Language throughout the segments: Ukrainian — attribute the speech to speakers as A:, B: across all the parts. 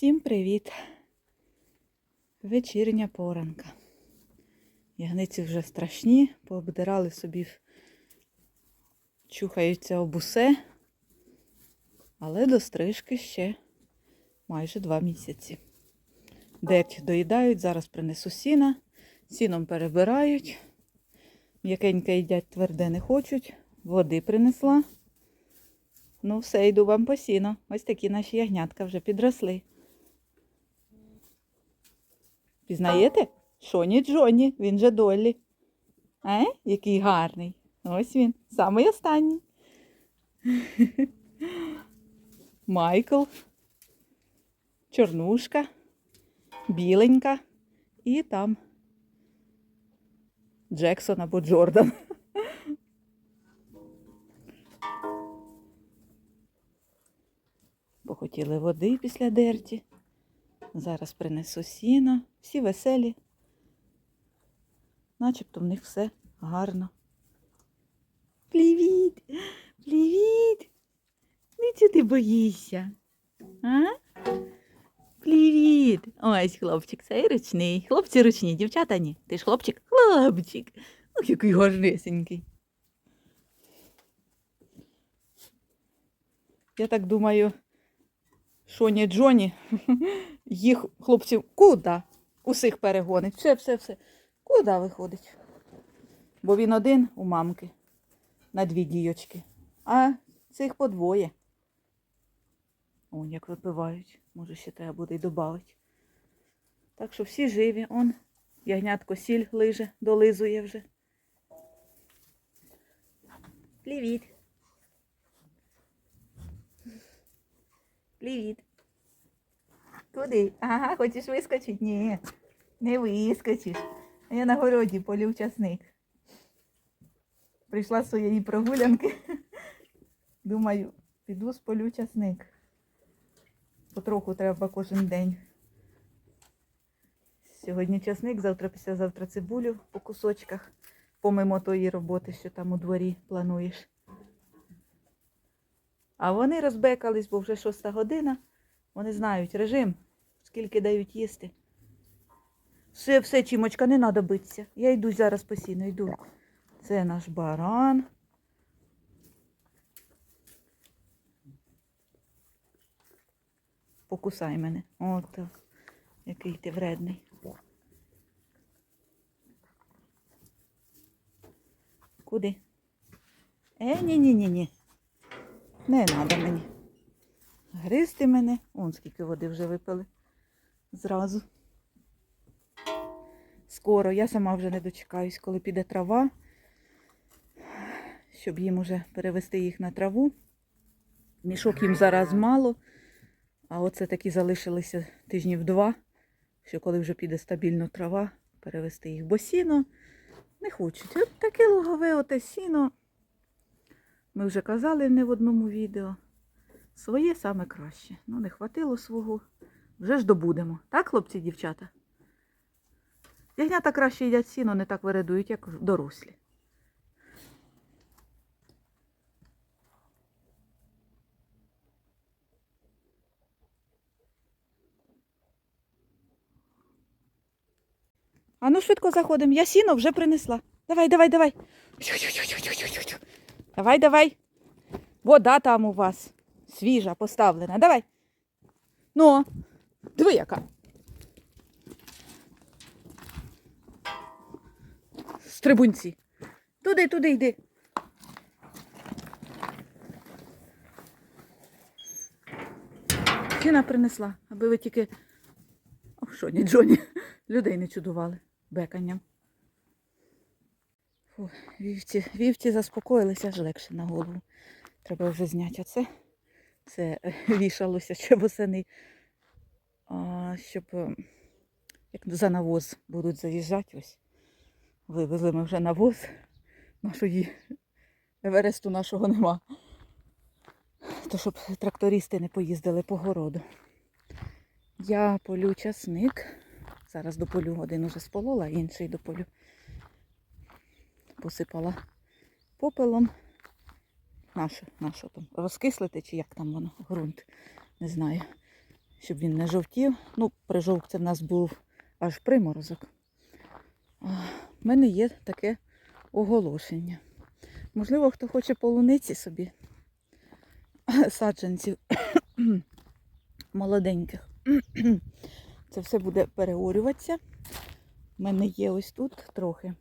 A: Всім привіт! Вечірня поранка. Ягниці вже страшні, пообдирали собі, чухаються об усе, але до стрижки ще майже два місяці. Дерть доїдають, зараз принесу сіна, сіном перебирають, м'якеньке їдять, тверде не хочуть, води принесла. Ну, все, йду вам по сіно. Ось такі наші ягнятка вже підросли. Пізнаєте? Шоні Джоні, він же Доллі. Е? Який гарний. Ось він. Самий останній. Майкл. Чорнушка. Біленька. І там Джексон або Джордан. Похотіли води після дерті. Зараз принесу сіно. Всі веселі. Начебто в них все гарно. Привіт! Привіт! Не чого ти боїшся? А? Привіт! Ось хлопчик, цей ручний. Хлопці ручні, дівчата ні. Ти ж хлопчик? Хлопчик. Ох, який гарнесенький. Я так думаю, Шоні Джоні, їх хлопців куди? Усіх перегонить. Все, все, все. Куди виходить? Бо він один у мамки на дві дійочки, а цих по двоє. О, як випивають. Може, ще треба буде й додати. Так що всі живі. Он ягнятко сіль лиже, долизує вже. Привіт. Привіт. Куди? Ага, хочеш вискочити? Ні, не вискочиш. Я на городі полів часник. Прийшла з своєї прогулянки. Думаю, піду сполю часник. Потроху треба кожен день. Сьогодні часник, завтра післязавтра цибулю по кусочках. Помимо тої роботи, що там у дворі плануєш. А вони розбекались, бо вже шоста година. Вони знають режим, скільки дають їсти. Все, все, чімочка, не треба битися. Я йду зараз постійно, йду. Це наш баран. Покусай мене. От, так. який ти вредний. Куди? Е, ні-ні-ні-ні. Не треба мені. Гризти мене. Он скільки води вже випили. Зразу. Скоро. Я сама вже не дочекаюсь, коли піде трава, щоб їм уже перевести їх на траву. Мішок їм зараз мало, а оце такі залишилися тижнів два, що коли вже піде стабільно трава, перевести їх. Бо сіно не хочуть. От таке лугове оте сіно. Ми вже казали не в одному відео. Своє саме краще. Ну, не хватило свого. Вже ж добудемо. Так, хлопці дівчата? Ягнята краще їдять сіно, не так вирадують, як дорослі. А ну швидко заходимо. Я сіно вже принесла. Давай, давай, давай. Тю-тю-тю-тю-тю-тю. Давай, давай. Вода там у вас. Свіжа, поставлена. Давай. Ну, диви яка. Стрибунці. Туди, туди йди. Сіна принесла, аби ви тільки. О, що ні, Джоні, людей не чудували беканням. Фу, вівці, вівці заспокоїлися, аж легше на голову. Треба вже зняти оце. Це е, вішалося ще восени, а, щоб е, як за навоз будуть заїжджати ось. Вивезли ми вже навоз. Нашої Евересту нашого нема. То щоб трактористи не поїздили по городу. Я полю часник. Зараз дополю один уже сполола, інший дополю. Посипала попелом. Нашу, нашу там розкислити, чи як там воно, ґрунт, не знаю. щоб він не жовтів. Ну, при жовтці в нас був аж приморозок. В мене є таке оголошення. Можливо, хто хоче полуниці собі саджанців молоденьких. Це все буде переорюватися. У мене є ось тут трохи.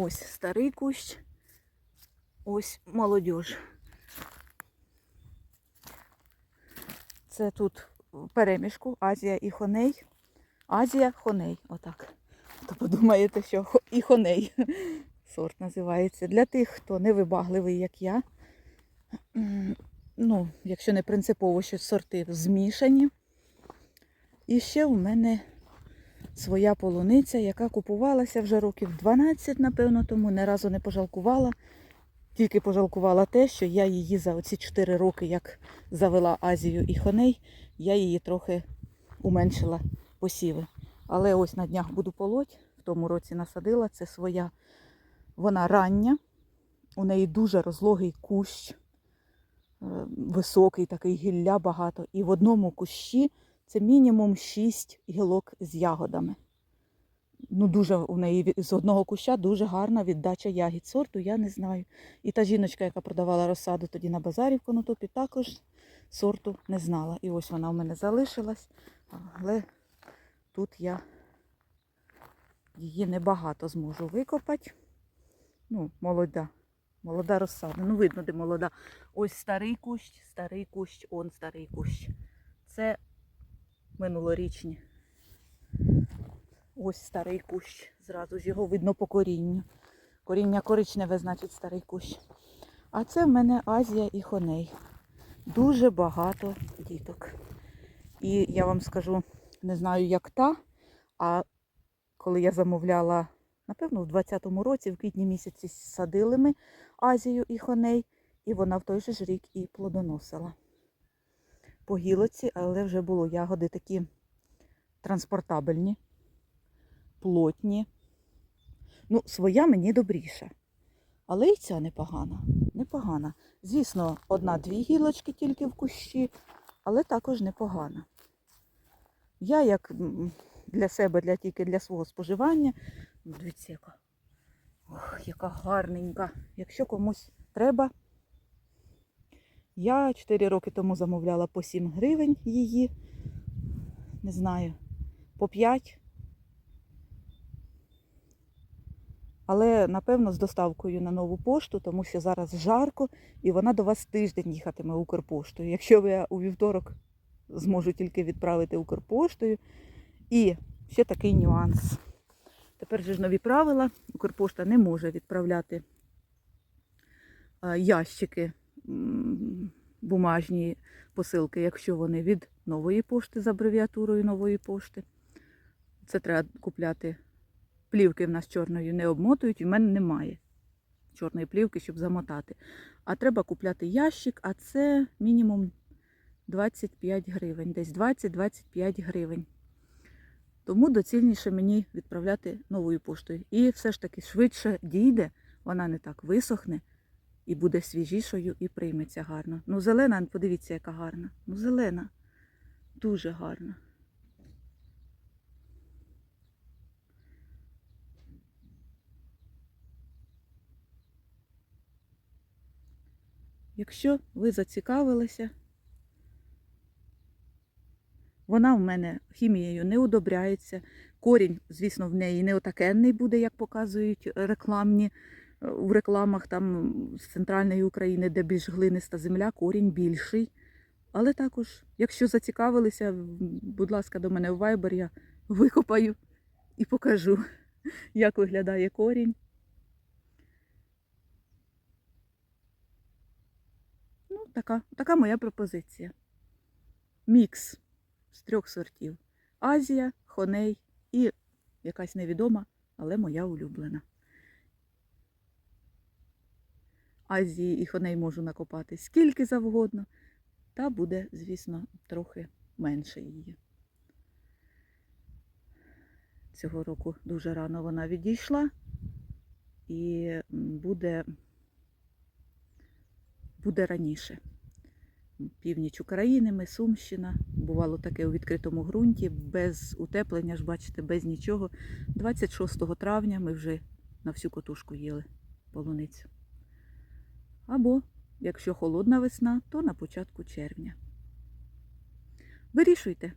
A: Ось старий кущ, ось молодіж. Це тут перемішку Азія і хоней. Азія хоней, отак. То подумаєте, що і хоней сорт називається. Для тих, хто не вибагливий, як я. Ну, якщо не принципово, що сорти змішані. І ще в мене своя полуниця, яка купувалася вже років 12, напевно, тому не разу не пожалкувала. Тільки пожалкувала те, що я її за оці 4 роки, як завела Азію і хоней, я її трохи уменшила посіви. Але ось на днях буду полоть, в тому році насадила, це своя. Вона рання, у неї дуже розлогий кущ, е, високий такий гілля багато. І в одному кущі це мінімум 6 гілок з ягодами. Ну, дуже у неї з одного куща дуже гарна віддача ягід сорту, я не знаю. І та жіночка, яка продавала розсаду тоді на базарі в Конотопі, також сорту не знала. І ось вона у мене залишилась, але тут я її небагато зможу викопати. Ну, молода. Молода розсада. Ну, видно, де молода. Ось старий кущ, старий кущ, он старий кущ. Це минулорічні. Ось старий кущ. Зразу ж його видно по корінню. Коріння коричневе, значить старий кущ. А це в мене Азія і хоней. Дуже багато діток. І я вам скажу, не знаю, як та, а коли я замовляла, напевно, в 20-му році, в квітні місяці садили ми Азію і хоней, і вона в той же ж рік і плодоносила. По гілоці, але вже було ягоди такі транспортабельні, плотні. Ну, своя мені добріша. Але і ця непогана. Непогана. Звісно, одна-дві гілочки тільки в кущі, але також непогана. Я як для себе, для тільки для свого споживання. Дивіться, яка. Ох, яка гарненька. Якщо комусь треба. Я 4 роки тому замовляла по 7 гривень її. Не знаю, по 5. Але, напевно, з доставкою на нову пошту, тому що зараз жарко і вона до вас тиждень їхатиме Укрпоштою. Якщо ви у вівторок зможу тільки відправити Укрпоштою. І ще такий нюанс. Тепер же ж нові правила. Укрпошта не може відправляти е, ящики бумажні посилки, якщо вони від нової пошти з абревіатурою нової пошти. Це треба купляти. Плівки в нас чорною не обмотують, в мене немає чорної плівки, щоб замотати. А треба купляти ящик, а це мінімум 25 гривень, десь 20-25 гривень. Тому доцільніше мені відправляти новою поштою. І все ж таки швидше дійде, вона не так висохне і буде свіжішою і прийметься гарно. Ну, зелена, подивіться, яка гарна. Ну, зелена. Дуже гарна. Якщо ви зацікавилися, вона в мене хімією не удобряється. Корінь, звісно, в неї не отакенний буде, як показують рекламні в рекламах там з центральної України, де більш глиниста земля, корінь більший. Але також, якщо зацікавилися, будь ласка, до мене в Viber, я викопаю і покажу, як виглядає корінь. Ну, така, така моя пропозиція. Мікс з трьох сортів. Азія, хоней і якась невідома, але моя улюблена. Азії і хоней можу накопати скільки завгодно, та буде, звісно, трохи менше її. Цього року дуже рано вона відійшла і буде, буде раніше. північ України, ми Сумщина. Бувало таке у відкритому ґрунті, без утеплення, ж бачите, без нічого. 26 травня ми вже на всю котушку їли полуницю. Або, якщо холодна весна, то на початку червня. Вирішуйте.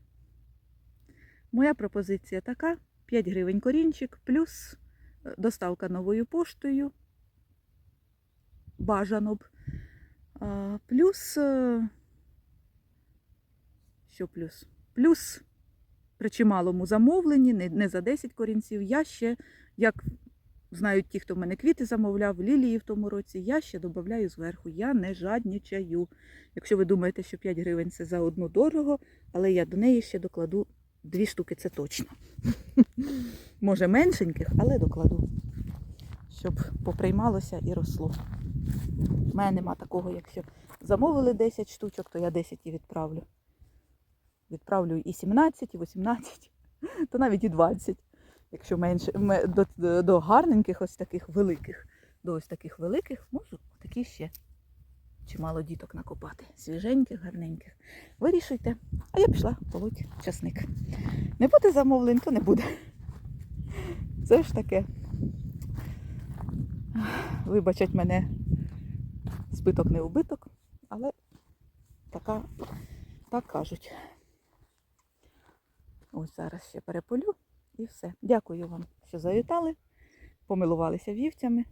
A: Моя пропозиція така: 5 гривень корінчик, плюс е, доставка новою поштою. Бажано б. Плюс. е, Що плюс? Плюс при чималому замовленні, не, не за 10 корінців. Я ще, як знають ті, хто в мене квіти замовляв, лілії в тому році, я ще додаю зверху. Я не жаднічаю. Якщо ви думаєте, що 5 гривень це за одну дорого, але я до неї ще докладу дві штуки, це точно. Може меншеньких, але докладу, щоб поприймалося і росло. У мене нема такого, якщо замовили 10 штучок, то я 10 і відправлю. Відправлю і 17, і 18, то навіть і 20. Якщо менше ме- до, до гарненьких, ось таких великих, до ось таких великих, можу такі ще чимало діток накопати. Свіженьких, гарненьких. Вирішуйте. А я пішла полоть часник. Не буде замовлень, то не буде. Це ж таке. Вибачать мене збиток не убиток, але така, так кажуть. Ось зараз ще переполю і все. Дякую вам, що завітали, помилувалися вівцями.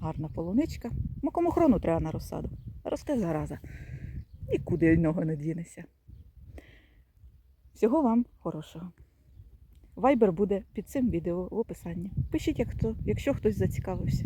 A: Гарна полуничка. Макому хрону треба на розсаду. Росте зараза. Нікуди нього не дінеся. Всього вам хорошого. Вайбер буде під цим відео в описанні. Пишіть, як хто, якщо хтось зацікавився.